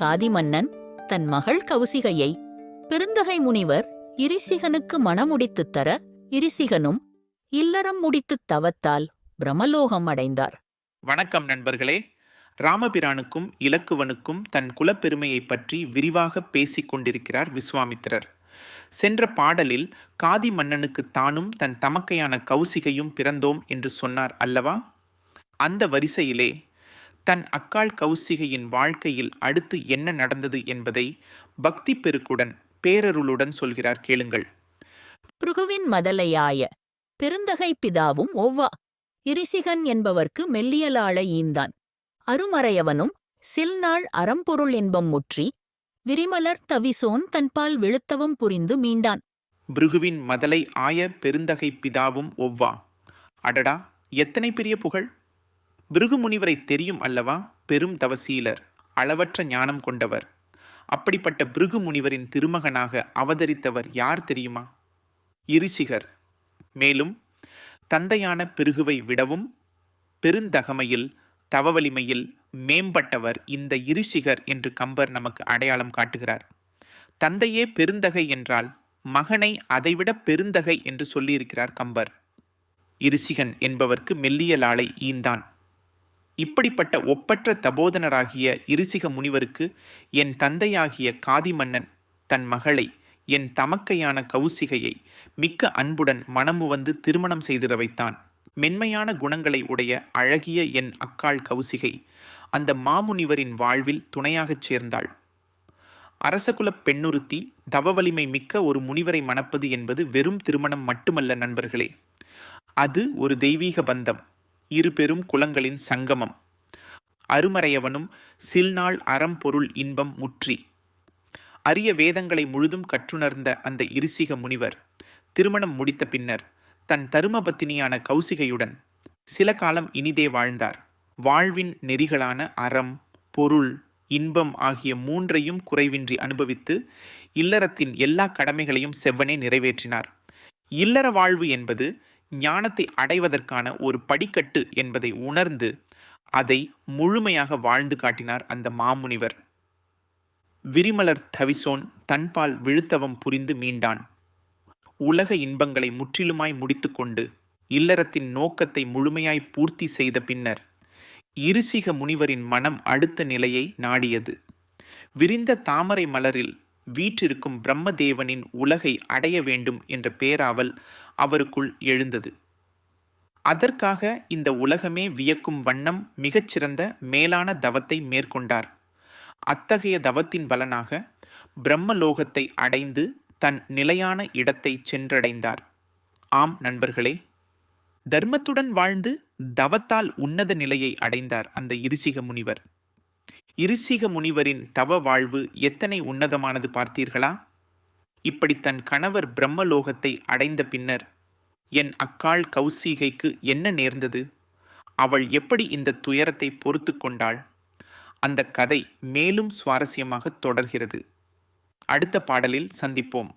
காதி மன்னன் தன் மகள் கௌசிகையை பெருந்தகை முனிவர் இரிசிகனுக்கு மணமுடித்துத் தர இரிசிகனும் இல்லறம் முடித்துத் தவத்தால் பிரமலோகம் அடைந்தார். வணக்கம் நண்பர்களே. ராமபிரானுக்கும் இலக்குவனுக்கும் தன் குலப்பெருமையைப் பற்றி விரிவாக பேசிக் கொண்டிருக்கிறார் விஸ்வாமித்திரர். சென்ற பாடலில் காதி மன்னனுக்கு தானும் தன் தமக்கையான கௌசிகையும் பிறந்தோம் என்று சொன்னார் அல்லவா? அந்த வரிசையிலே தன் அக்காள் கௌசிகையின் வாழ்க்கையில் அடுத்து என்ன நடந்தது என்பதை பக்தி பெருக்குடன் பேரருளுடன் சொல்கிறார் கேளுங்கள். பிருகுவின் மதலையாய பெருந்தகை பிதாவும் ஒவ்வா இரிசிகன் என்பவர்க்கு மெல்லியலாள ஈந்தான். அருமறையவனும் சில்நாள் அறம்பொருள் இன்பம் முற்றி விரிமலர் தவிசோன் தன்பால் விழுத்தவம் புரிந்து மீண்டான். பிருகுவின் மதலை ஆய பெருந்தகை பிதாவும் ஒவ்வா. அடடா எத்தனை பெரிய புகழ்? பிருகுமுனிவரை தெரியும் அல்லவா? பெரும் தவசீலர் அளவற்ற ஞானம் கொண்டவர். அப்படிப்பட்ட பிருகு முனிவரின் திருமகனாக அவதரித்தவர் யார் தெரியுமா? இருசிகர். மேலும் தந்தையான பிருகுவை விடவும் பெருந்தகமையில் தவவலிமையில் மேம்பட்டவர் இந்த இருசிகர் என்று கம்பர் நமக்கு அடையாளம் காட்டுகிறார். தந்தையே பெருந்தகை என்றால் மகனை அதைவிட பெருந்தகை என்று சொல்லியிருக்கிறார் கம்பர். இருசிகன் என்பவர்க்கு மெல்லியலாளை ஈந்தான். இப்படிப்பட்ட ஒப்பற்ற தபோதனராகிய இருசிக முனிவருக்கு என் தந்தையாகிய காதி மன்னன் தன் மகளை என் தமக்கையான கௌசிகையை மிக்க அன்புடன் மனமு வந்து திருமணம் செய்திட வைத்தான். மென்மையான குணங்களை உடைய அழகிய என் அக்காள் கௌசிகை அந்த மாமுனிவரின் வாழ்வில் துணையாகச் சேர்ந்தாள். அரசகுலப் பெண்ணுறுத்தி தவ வலிமை மிக்க ஒரு முனிவரை மணப்பது என்பது வெறும் திருமணம் மட்டுமல்ல நண்பர்களே. அது ஒரு தெய்வீக பந்தம். இரு பெரும் குலங்களின் சங்கமம். அருமறையவனும் சில்நாள் அறம் பொருள் இன்பம் முற்றி. அரிய வேதங்களை முழுதும் கற்றுணர்ந்த அந்த இருசிக முனிவர் திருமணம் முடித்த பின்னர் தன் தருமபத்தினியான கௌசிகையுடன் சில காலம் இனிதே வாழ்ந்தார். வாழ்வின் நெறிகளான அறம் பொருள் இன்பம் ஆகிய மூன்றையும் குறைவின்றி அனுபவித்து இல்லறத்தின் எல்லா கடமைகளையும் செவ்வனே நிறைவேற்றினார். இல்லற வாழ்வு என்பது ஞானத்தை அடைவதற்கான ஒரு படிக்கட்டு என்பதை உணர்ந்து அதை முழுமையாக வாழ்ந்து காட்டினார் அந்த மாமுனிவர். விரிமலர் தவிசோன் தன்பால் விழுத்தவம் புரிந்து மீண்டான். உலக இன்பங்களை முற்றிலுமாய் முடித்துக்கொண்டு இல்லறத்தின் நோக்கத்தை முழுமையாய் பூர்த்தி செய்த பின்னர் இருசிக முனிவரின் மனம் அடுத்த நிலையை நாடியது. விரிந்த தாமரை மலரில் வீற்றிருக்கும் பிரம்மதேவனின் உலகை அடைய வேண்டும் என்ற பேராவல் அவருக்குள் எழுந்தது. அதற்காக இந்த உலகமே வியக்கும் வண்ணம் மிகச்சிறந்த மேலான தவத்தை மேற்கொண்டார். அத்தகைய தவத்தின் பலனாக பிரம்மலோகத்தை அடைந்து தன் நிலையான இடத்தை சென்றடைந்தார். ஆம் நண்பர்களே தர்மத்துடன் வாழ்ந்து தவத்தால் உன்னத நிலையை அடைந்தார் அந்த இருசிக முனிவர். இருசிக முனிவரின் தவ வாழ்வு எத்தனை உன்னதமானது பார்த்தீர்களா? இப்படி தன் கணவர் பிரம்மலோகத்தை அடைந்த பின்னர் என் அக்காள் கௌசிகைக்கு என்ன நேர்ந்தது? அவள் எப்படி இந்த துயரத்தை பொறுத்து கொண்டாள்? அந்த கதை மேலும் சுவாரஸ்யமாக தொடர்கிறது. அடுத்த பாடலில் சந்திப்போம்.